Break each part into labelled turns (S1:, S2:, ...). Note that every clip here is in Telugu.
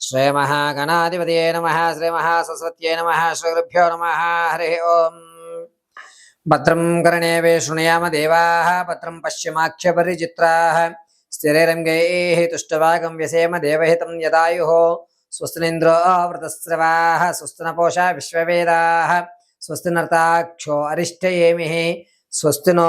S1: శ్రీ మహాగణాధిపతయే నమ శ్రీ మహాసరస్వత్యై నమ శ్రీగురుభ్యో నమ హరి ఓం భద్రం కర్ణే శృణయామ దేవా భద్రం పశ్చిమాక్షపరిచిత్రా స్థిరైరంగై తుష్టవాగం వ్యసేమ దేవహితం యదాయు స్వస్తినింద్రో వృతస్రవా స్వస్తి నపోషా విశ్వవేదా స్వస్తి నర్తాక్షో అరిష్టయేమి స్వస్తి నో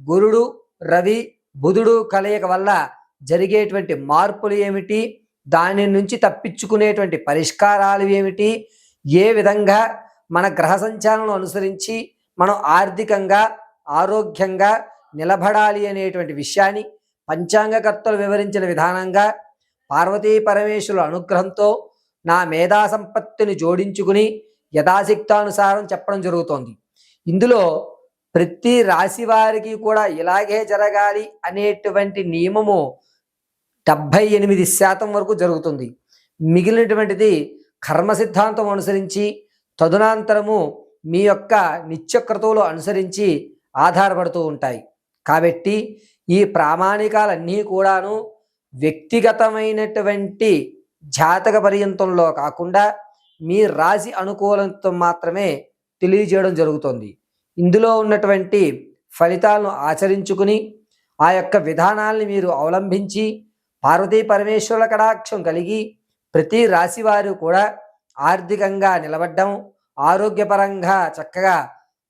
S1: గురుడు రవి బుధుడు కలయిక వల్ల జరిగేటువంటి మార్పులు ఏమిటి? దాని నుంచి తప్పించుకునేటువంటి పరిష్కారాలు ఏమిటి? ఏ విధంగా మన గ్రహ సంచాలను అనుసరించి మనం ఆర్థికంగా ఆరోగ్యంగా నిలబడాలి అనేటువంటి విషయాన్ని పంచాంగకర్తలు వివరించిన విధానంగా పార్వతీ పరమేశ్వరుల అనుగ్రహంతో నా మేధా సంపత్తిని జోడించుకుని యథాశక్తానుసారం చెప్పడం జరుగుతోంది. ఇందులో ప్రతి రాశి వారికి కూడా ఇలాగే జరగాలి అనేటువంటి నియమము డెబ్భై ఎనిమిది శాతం వరకు జరుగుతుంది. మిగిలినటువంటిది కర్మ సిద్ధాంతం అనుసరించి తదునాంతరము మీ యొక్క నిత్యక్రతువులు అనుసరించి ఆధారపడుతూ ఉంటాయి. కాబట్టి ఈ ప్రామాణికాలన్నీ కూడాను వ్యక్తిగతమైనటువంటి జాతక పర్యంతంలో కాకుండా మీ రాశి అనుకూలంతో మాత్రమే తెలియజేయడం జరుగుతుంది. ఇందులో ఉన్నటువంటి ఫలితాలను ఆచరించుకుని ఆ యొక్క విధానాల్ని మీరు అవలంబించి పార్వతీ పరమేశ్వరుల కడాక్షం కలిగి ప్రతి రాశి వారు కూడా ఆర్థికంగా నిలబడ్డం ఆరోగ్యపరంగా చక్కగా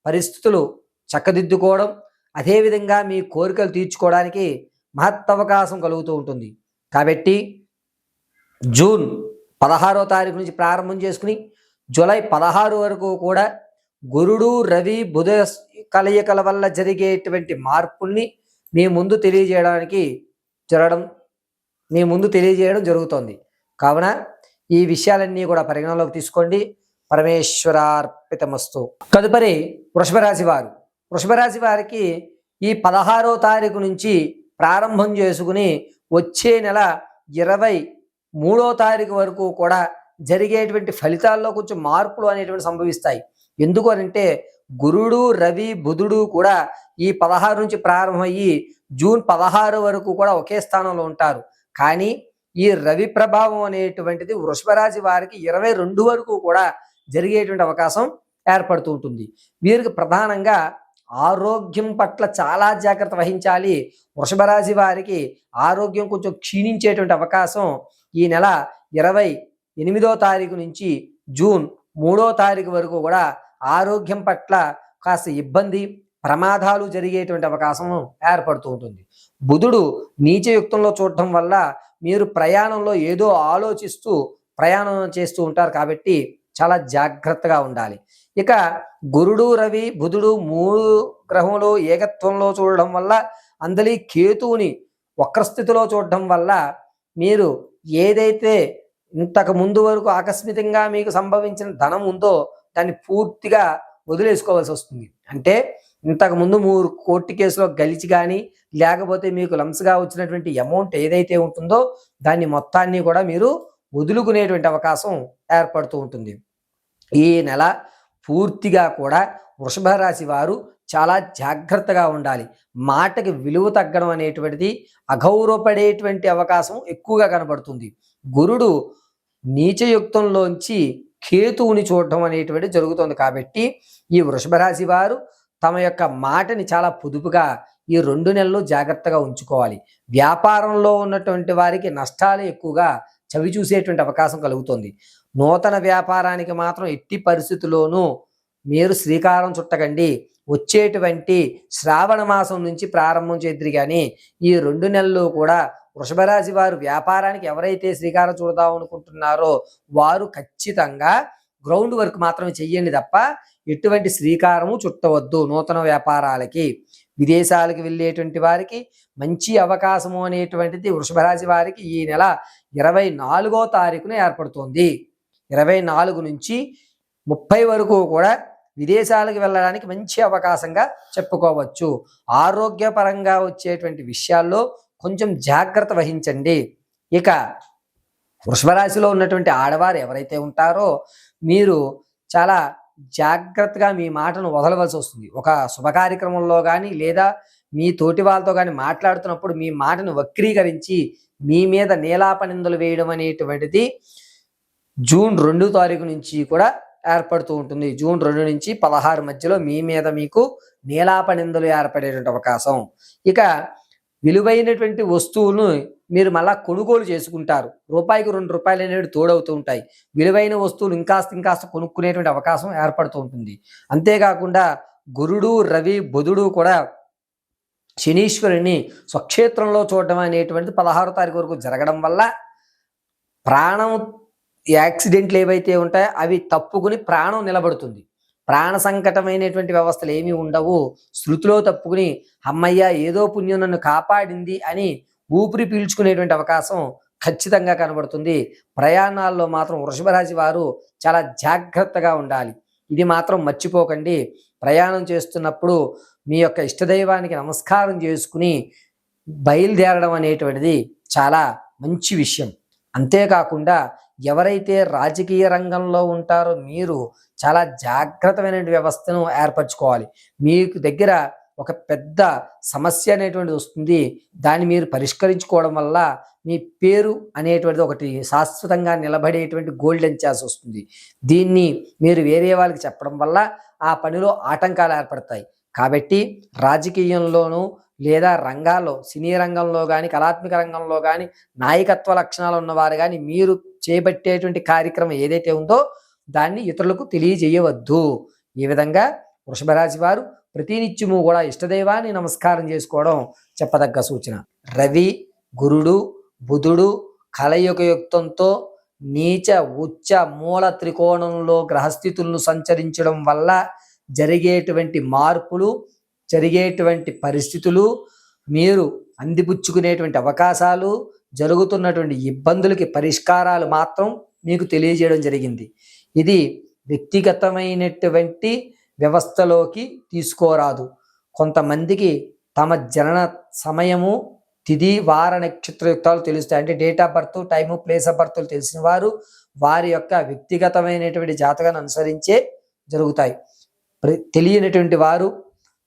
S1: పరిస్థితులు చక్కదిద్దుకోవడం అదేవిధంగా మీ కోరికలు తీర్చుకోవడానికి మహత్తవకాశం కలుగుతూ ఉంటుంది. కాబట్టి జూన్ పదహారో తారీఖు నుంచి ప్రారంభం చేసుకుని జూలై పదహారు వరకు కూడా గురుడు రవి బుధ కలయికల వల్ల జరిగేటువంటి మార్పుల్ని మీ ముందు తెలియజేయడానికి జరగడం మీ ముందు తెలియజేయడం జరుగుతోంది. కావున ఈ విషయాలన్నీ కూడా పరిగణలోకి తీసుకోండి. పరమేశ్వరార్పితమస్తు. తదుపరి వృషభరాశి వారు. వృషభరాశి వారికి ఈ పదహారో తారీఖు నుంచి ప్రారంభం చేసుకుని వచ్చే నెల ఇరవై మూడో తారీఖు వరకు కూడా జరిగేటువంటి ఫలితాల్లో కొంచెం మార్పులు అనేటువంటి సంభవిస్తాయి. ఎందుకు అంటే గురుడు రవి బుధుడు కూడా ఈ పదహారు నుంచి ప్రారంభమయ్యి జూన్ పదహారు వరకు కూడా ఒకే స్థానంలో ఉంటారు. కానీ ఈ రవి ప్రభావం అనేటువంటిది వృషభరాశి వారికి ఇరవై రెండు వరకు కూడా జరిగేటువంటి అవకాశం ఏర్పడుతూ ఉంటుంది. వీరికి ప్రధానంగా ఆరోగ్యం పట్ల చాలా జాగ్రత్త వహించాలి. వృషభరాశి వారికి ఆరోగ్యం కొంచెం క్షీణించేటువంటి అవకాశం ఈ నెల ఇరవై ఎనిమిదో తారీఖు నుంచి జూన్ మూడో తారీఖు వరకు కూడా ఆరోగ్యం పట్ల కాస్త ఇబ్బంది ప్రమాదాలు జరిగేటువంటి అవకాశం ఏర్పడుతూ ఉంటుంది. బుధుడు నీచయుక్తంలో చూడటం వల్ల మీరు ప్రయాణంలో ఏదో ఆలోచిస్తూ ప్రయాణం చేస్తూ ఉంటారు కాబట్టి చాలా జాగ్రత్తగా ఉండాలి. ఇక గురుడు రవి బుధుడు మూడు గ్రహములు ఏకత్వంలో చూడడం వల్ల అందలి కేతువుని వక్రస్థితిలో చూడడం వల్ల మీరు ఏదైతే ఇంతకు ముందు వరకు ఆకస్మికంగా మీకు సంభవించిన ధనం ఉందో దాన్ని పూర్తిగా వదిలేసుకోవాల్సి వస్తుంది. అంటే ఇంతకుముందు మూడు కోర్టు కేసులో గలిచి కానీ లేకపోతే మీకు లంప్స్గా వచ్చినటువంటి అమౌంట్ ఏదైతే ఉంటుందో దాన్ని మొత్తాన్ని కూడా మీరు వదులుకునేటువంటి అవకాశం ఏర్పడుతూ ఉంటుంది. ఈ నెల పూర్తిగా కూడా వృషభ రాశి వారు చాలా జాగ్రత్తగా ఉండాలి. మాటకి విలువ తగ్గడం అనేటువంటిది అగౌరవపడేటువంటి అవకాశం ఎక్కువగా కనబడుతుంది. గురుడు నీచయుక్తంలోంచి కేతువుని చూడటం అనేటువంటి జరుగుతుంది కాబట్టి ఈ వృషభ రాశి వారు తమ యొక్క మాటని చాలా పొదుపుగా ఈ రెండు నెలలు జాగ్రత్తగా ఉంచుకోవాలి. వ్యాపారంలో ఉన్నటువంటి వారికి నష్టాలు ఎక్కువగా చవి చూసేటువంటి అవకాశం కలుగుతుంది. నూతన వ్యాపారానికి మాత్రం ఎట్టి పరిస్థితుల్లోనూ మీరు శ్రీకారం చుట్టకండి. వచ్చేటువంటి శ్రావణ మాసం నుంచి ప్రారంభం చేద్దరు కానీ ఈ రెండు నెలలు కూడా వృషభరాశి వారు వ్యాపారానికి ఎవరైతే శ్రీకారం చూడదాం అనుకుంటున్నారో వారు ఖచ్చితంగా గ్రౌండ్ వర్క్ మాత్రమే చెయ్యండి తప్ప ఎటువంటి శ్రీకారము చుట్టవద్దు. నూతన వ్యాపారాలకి విదేశాలకు వెళ్ళేటువంటి వారికి మంచి అవకాశము అనేటువంటిది వృషభరాశి వారికి ఈ నెల ఇరవై నాలుగో తారీఖున ఏర్పడుతుంది. ఇరవై నాలుగు నుంచి ముప్పై వరకు కూడా విదేశాలకు వెళ్ళడానికి మంచి అవకాశంగా చెప్పుకోవచ్చు. ఆరోగ్యపరంగా వచ్చేటువంటి విషయాల్లో కొంచెం జాగ్రత్త వహించండి. ఇక వృషభరాశిలో ఉన్నటువంటి ఆడవారు ఎవరైతే ఉంటారో మీరు చాలా జాగ్రత్తగా మీ మాటను వదలవలసి వస్తుంది. ఒక శుభ కార్యక్రమంలో కానీ లేదా మీ తోటి వాళ్ళతో కానీ మాట్లాడుతున్నప్పుడు మీ మాటను వక్రీకరించి మీ మీద నీలాపనిందలు వేయడం అనేటువంటిది జూన్ రెండు తారీఖు నుంచి కూడా ఏర్పడుతూ ఉంటుంది. జూన్ రెండు నుంచి పదహారు మధ్యలో మీ మీద మీకు నీలాపనిందలు ఏర్పడేటువంటి అవకాశం. ఇక విలువైనటువంటి వస్తువులను మీరు మళ్ళా కొనుగోలు చేసుకుంటారు. రూపాయికి రెండు రూపాయలు అనేవి తోడవుతూ ఉంటాయి. విలువైన వస్తువులు ఇంకాస్త ఇంకాస్త కొనుక్కునేటువంటి అవకాశం ఏర్పడుతూ ఉంటుంది. అంతేకాకుండా గురుడు రవి బుధుడు కూడా శనీశ్వరుని స్వక్షేత్రంలో చూడడం అనేటువంటిది పదహారో తారీఖు వరకు జరగడం వల్ల ప్రాణం యాక్సిడెంట్లు ఏవైతే ఉంటాయో అవి తప్పుకుని ప్రాణం నిలబడుతుంది. ప్రాణ సంకటమైనటువంటి వ్యవస్థలు ఏమీ ఉండవు. శృతిలో తప్పుకుని అమ్మయ్య ఏదో పుణ్యం నన్ను కాపాడింది అని ఊపిరి పీల్చుకునేటువంటి అవకాశం ఖచ్చితంగా కనబడుతుంది. ప్రయాణాల్లో మాత్రం వృషభరాశి వారు చాలా జాగ్రత్తగా ఉండాలి. ఇది మాత్రం మర్చిపోకండి. ప్రయాణం చేస్తున్నప్పుడు మీ యొక్క ఇష్టదైవానికి నమస్కారం చేసుకుని బయలుదేరడం అనేటువంటిది చాలా మంచి విషయం. అంతేకాకుండా ఎవరైతే రాజకీయ రంగంలో ఉంటారో మీరు చాలా జాగ్రత్తమైన వ్యవస్థను ఏర్పరచుకోవాలి. మీకు దగ్గర ఒక పెద్ద సమస్య అనేటువంటిది వస్తుంది. దాన్ని మీరు పరిష్కరించుకోవడం వల్ల మీ పేరు అనేటువంటిది ఒకటి శాశ్వతంగా నిలబడేటువంటి గోల్డెన్ ఛాన్స్ వస్తుంది. దీన్ని మీరు వేరే వాళ్ళకి చెప్పడం వల్ల ఆ పనిలో ఆటంకాలు ఏర్పడతాయి. కాబట్టి రాజకీయంలోనూ లేదా రంగాల్లో సినీ రంగంలో కానీ కళాత్మక రంగంలో కానీ నాయకత్వ లక్షణాలు ఉన్నవారు కానీ మీరు చేపట్టేటువంటి కార్యక్రమం ఏదైతే ఉందో దాన్ని ఇతరులకు తెలియజేయవద్దు. ఈ విధంగా వృషభరాశి వారు ప్రతినిత్యము కూడా ఇష్టదైవాన్ని నమస్కారం చేసుకోవడం చెప్పదగ్గ సూచన. రవి గురుడు బుధుడు కలయుగ యుక్తంతో నీచ ఉచ్చ మూల త్రికోణంలో గ్రహస్థితులను సంచరించడం వల్ల జరిగేటువంటి మార్పులు జరిగేటువంటి పరిస్థితులు మీరు అందిపుచ్చుకునేటువంటి అవకాశాలు జరుగుతున్నటువంటి ఇబ్బందులకి పరిష్కారాలు మాత్రం మీకు తెలియజేయడం జరిగింది. ఇది వ్యక్తిగతమైనటువంటి వ్యవస్థలోకి తీసుకోరాదు. కొంతమందికి తమ జనన సమయము తిది వార నక్షత్రయుక్తాలు తెలుస్తాయి. అంటే date of birth time place of birth తెలిసిన వారు వారి యొక్క వ్యక్తిగతమైనటువంటి జాతకాన్ని అనుసరించే జరుగుతాయి. ప్ర- తెలియనటువంటి వారు